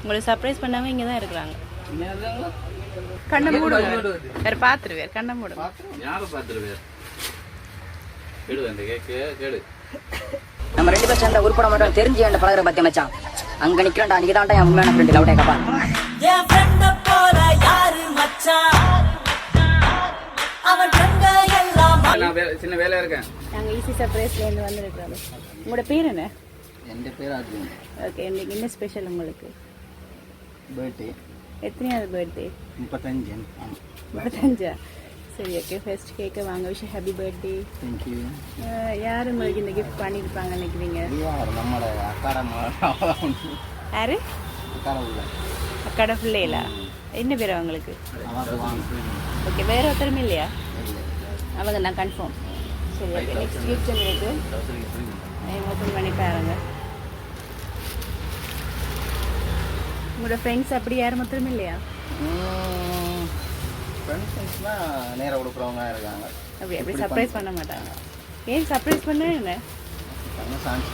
உங்களை சர்ப்ரைஸ் பண்ணாமல் இங்கே தான் இருக்கிறாங்க கண்ணை மூடுவார் வேறு பார்த்துருவார் கண்ணை மூடுவார் யாரும் பார்த்துருவார் நம்ம ரெண்டு பேரும் சேர்ந்த உருப்பட மட்டும் தெரிஞ்சு என் பழகிற பத்தி மச்சான் அங்க நிக்கிறேன்டா நீ தான்டா என் உண்மையான ஃப்ரெண்டு லவ் டேக்கப்பா என் போல யாரு மச்சான் அவன் ஃப்ரெண்ட எல்லாம் சின்ன வேலையா இருக்கேன். நாங்க ஈஸி சர்ப்ரைஸ்ல இருந்து வந்திருக்கோம் உங்களோட பேர் என்ன? என் பேர் அர்ஜுன் ஓகே இன்னைக்கு என்ன ஸ்பெஷல் உங்களுக்கு? பர்த்டே எத்தனையாவது பர்த்டே முப்பத்தஞ்சு முப்பத்தஞ்சா சரி ஓகே ஃபர்ஸ்ட் கேக்கை வாங்க விஷயம் ஹாப்பி பர்த்டே தேங்க் யூ யார் உங்களுக்கு இந்த கிஃப்ட் பண்ணியிருப்பாங்க நினைக்கிறீங்க நம்மளோட அக்காட யாரு அக்காட பிள்ளைகளா என்ன பேர் அவங்களுக்கு ஓகே வேற ஒருத்தரும் இல்லையா அவங்க நான் கன்ஃபார்ம் சரி ஓகே நெக்ஸ்ட் கிஃப்ட் இருக்கு ஓப்பன் பண்ணி பாருங்கள் உங்களோட ஃப்ரெண்ட்ஸ் அப்படி யாரும் மாத்திரமே இல்லையா? ஃப்ரெண்ட்ஸ்னால் நேராக கொடுக்குறவங்க இருக்காங்க. அப்படி அப்படி சர்ப்ரைஸ் பண்ண. மாட்டாங்க. ஏன் சர்ப்ரைஸ் பண்ண என்ன? சான்ஸ்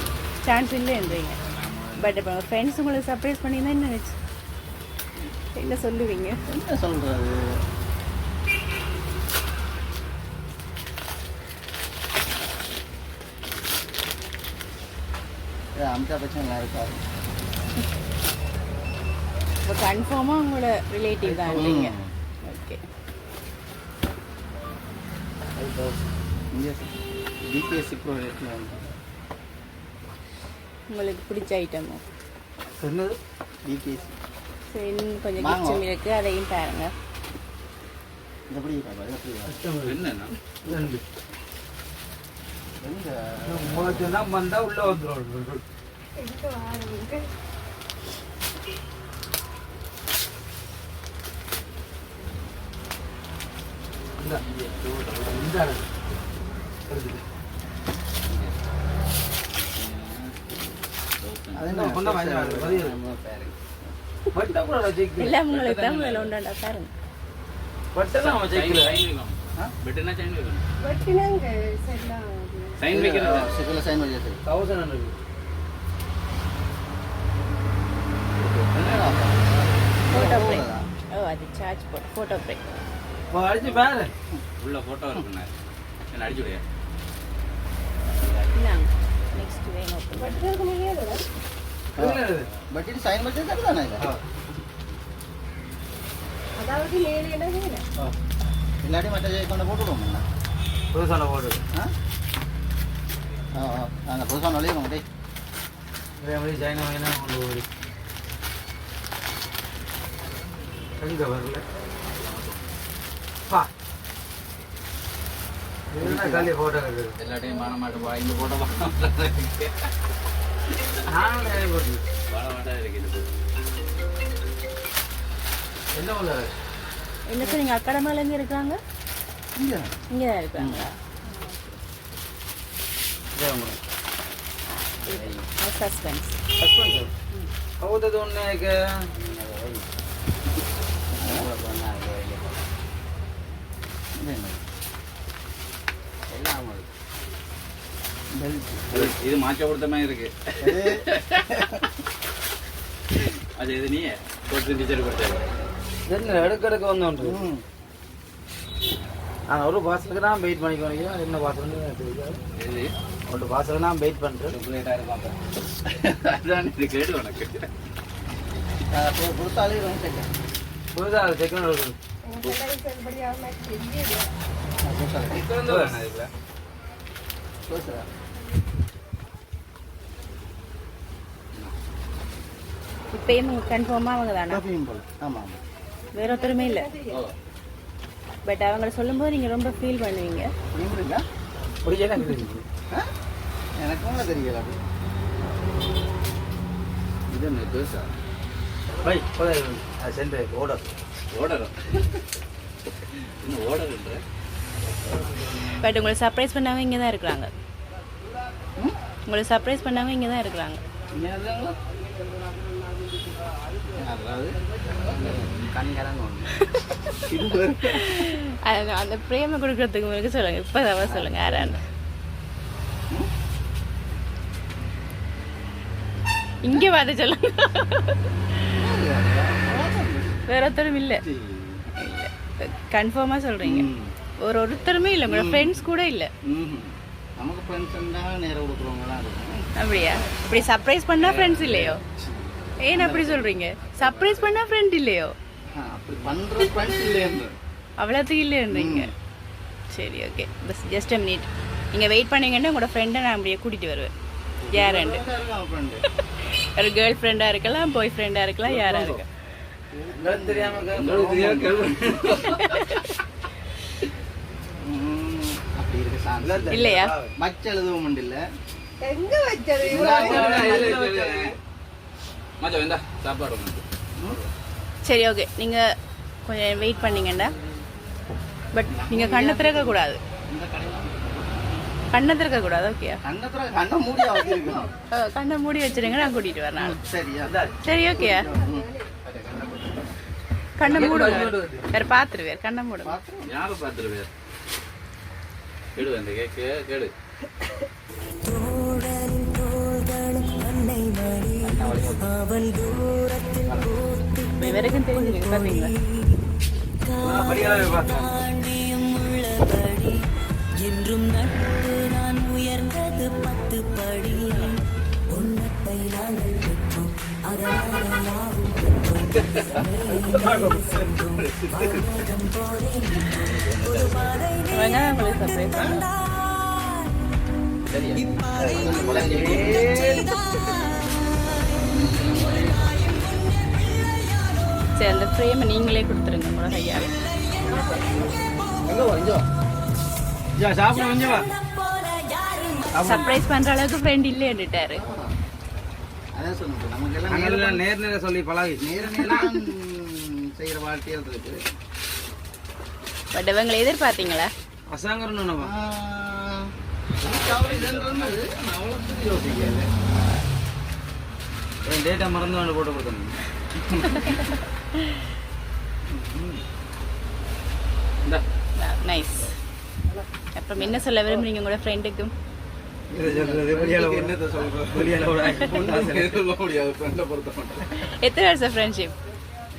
சான்ஸ் இல்லைன்றீங்க. பட் இப்போ ஃப்ரெண்ட்ஸ் உங்களுக்கு சர்ப்ரைஸ் பண்ணியிருந்தா என்ன நினச்சி என்ன சொல்லுவீங்க? என்ன சொல்கிறது அமிதாப் பச்சன் நல்லா இருக்காரு. இப்போ கன்ஃபார்மாக உங்களோட ரிலேட்டிவ் தான் இல்லைங்க. ஓகே உங்களுக்கு பிடிச்ச ஐட்டமோ சரி இன்னும் கொஞ்சம். கிஃப்ட்ஸும் இருக்குது அதையும் பாருங்க. இது எப்படி இருக்கா இது எப்படி இருக்கா? என்னன்னா எங்க? வந்தா உள்ள வந்துடும் அது என்ன கொண்டா வாங்கி வாங்க, பதிவு. நம்ம பேரு. பட்டா கூட ஜெயிக்கல எல்லாம் உங்களுக்கு தான் முதல்ல உண்டாண்டா பாருங்க பட்டெல்லாம் அவன் ஜெயிக்கல. பெட்டுனா சைன் வைக்கணும் சைன் வைக்கிறது. சிக்கல சைன் வச்சு தௌசண்ட் ஹண்ட்ரட் ஃபோட்டோ பிரேக் ஓ அது சார்ஜ் போட்டு ஃபோட்டோ பிரேக் அடிச்சு பாரு உள்ள போட்டோ இருக்குண்ணே. என்ன அடிச்சு விடையா இந்தாங்க. நெக்ஸ்ட் வேணும். Open பண்ணு. பட் இது சைன் வச்சு தானே இது? இல்லாட்டி மற்ற கொண்டு போட்டுடுவோம் புதுசான போடு நாங்கள் புதுசாக நுழையும் டேய் இதே மாதிரி சைனா வாங்கினா கொண்டு போடு எங்க வரல? பா இதுனா காலி போட்டோ இருக்குது எல்லாத்தையும் மாட மாட்டோம் வா இங்க போட்டோ வாட நானும் நிறைய போட்டு மாட்டா இருக்கு இது என்ன உள்ள என்ன சார் நீங்கள் அக்காடமாலேருந்து இருக்காங்க இங்கே இங்கே தான் இருக்காங்களா சஸ்பென்ஸ் ಹೌದದು எல்லாம் அவங்களுக்கு இது மாச்ச கொடுத்த மாதிரி இருக்கு. அது இது நீ கோச்சிங் டீச்சர் கொடுத்த எடுக்க எடுக்க வந்தோன்று ஆனால் ஒரு பாசலுக்கு தான் வெயிட் பண்ணிக்கணும் என்ன பாசல் ஒரு பாசல தான் வெயிட் பண்ணுறேன் லேட்டாக அதுதான் அதான் இது கேடு உனக்கு. கொடுத்தாலே ரொம்ப கொடுத்தா புதுசாக செக்கண்ட் இப்பயும் கன்ஃபார்மாக அவங்க தானே ஆமாம் ஆமாம் வேற ஒருத்தருமே இல்லை. பட் அவங்கள சொல்லும்போது நீங்கள் ரொம்ப ஃபீல் பண்ணுவீங்க. எனக்கும் தெரியல அது. இது என்ன பெருசா பை அது சென்று ஓடர் ஓடரும் இன்னும் ஓடருன்ற பட் உங்களை சர்ப்ரைஸ் பண்ணாமல் இங்கே தான் இருக்கிறாங்க. உங்களை சர்ப்ரைஸ் பண்ணாமல் இங்கே தான் இருக்கிறாங்க. அந்த பிரேமை கொடுக்கறதுக்கு முன்னாடி சொல்லுங்கள் இப்போ தான் சொல்லுங்கள் யாரான்னு இங்கே பார்த்து சொல்லுங்க. வேற ஒருத்தரும் இல்லை. இல்லை. கன்ஃபார்மாக சொல்கிறீங்க ஒரு ஒருத்தருமே இல்லை. உங்களோட ஃப்ரெண்ட்ஸ் கூட இல்லை. நமக்கு ஃப்ரெண்ட்ஸ்ன்னா நேரம் கொடுக்குறவங்களாம் இருக்கும் அப்படியா? இப்படி சர்ப்ரைஸ் பண்ணா ஃப்ரெண்ட்ஸ் இல்லையோ? ஏன் அப்படி சொல்றீங்க? சர்ப்ரைஸ் பண்ணா ஃப்ரெண்ட் இல்லையோ? அப்படி பண்ற ஃப்ரெண்ட்ஸ் இல்லைன்னு அவ்வளோத்துக்கு இல்லைன்றீங்க. சரி okay but just a minute நீங்கள் வெயிட் பண்ணீங்கன்னா உங்களோட ஃப்ரெண்டை நான் அப்படியே கூட்டிகிட்டு வருவேன். ஃப்ரெண்டு ஒரு கேர்ள் ஃப்ரெண்டாக இருக்கலாம் பாய் ஃப்ரெண்டாக இருக்கலாம் யாராக இருக்கலாம். இல்லையா? மச்ச எழுதவும் இல்லை மச்சா வேண்டா சாப்பாடு உனக்கு. சரி ஓகே நீங்கள் கொஞ்சம் வெயிட் பண்ணீங்கண்டா. பட் நீங்கள் கண்ணை இந்த கடையில் கண்ணை திறக்கக்கூடாது ஓகே கண்ணத்துல கண்ணை மூடி வச்சிருங்க நான் கூட்டிகிட்டு வரேன் சரி ஓகேயா ம். கண்ணை மூடுங்க வேற பார்த்துருவேன் கண்ணை மூடுங்க யாரை பார்த்துருவே கேடு இந்த கேக்கு கேடு வரைக்கும் தெரிஞ்சிருக்கு பார்த்தீங்களா என்றும் நட்பு நான் உயர்ந்தது பத்து சரி அந்த ஃப்ரேமை நீங்களே கொடுத்துருங்க உங்களோட கையால் ஜா சாப்பிட கொஞ்சம் வா. சர்ப்ரைஸ் பண்ணுற அளவுக்கு ஃப்ரெண்ட் இல்லைன்னுட்டாரு அதான் சொன்னேன் நமக்கு எல்லாம் எல்லாம் நேர் நேர சொல்லி பழகி. நேரம் நேரம் செய்யற வாழ்க்கையில் இருக்கு. பட் இவங்களை எதிர்பார்த்தீங்களா? அசாங்கரம் நினைவா டேட்டா மறந்து வந்து போட்டு கொடுத்தேன் நைஸ் அப்புறம் என்ன சொல்ல விரும்புறீங்க உங்களோட ஃப்ரெண்டுக்கும் எத்தனை வருஷம் ஃப்ரெண்ட்ஷிப்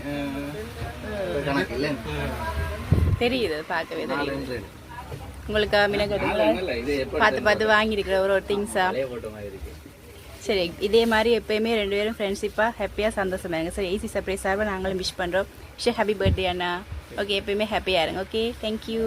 ஆஹ், கணக்கு இல்லை தெரியுது பார்க்கவே தெரியுது. உங்களுக்கு எப்ப பார்த்து பார்த்து வாங்கியிருக்கிற ஒரு ஒரு திங்ஸா சரி இதே மாதிரி எப்பயுமே ரெண்டு பேரும் ஃப்ரெண்ட்ஷிப்பாக ஹாப்பியாக சந்தோஷமா இருங்க. சரி ஈஸி சர்ப்ரைஸாக நாங்களும் விஷ் பண்ணுறோம் விஷ் ஹாப்பி பர்த்டே அண்ணா. ஓகே எப்பயுமே ஹாப்பியாக இருங்க ஓகே தேங்க்யூ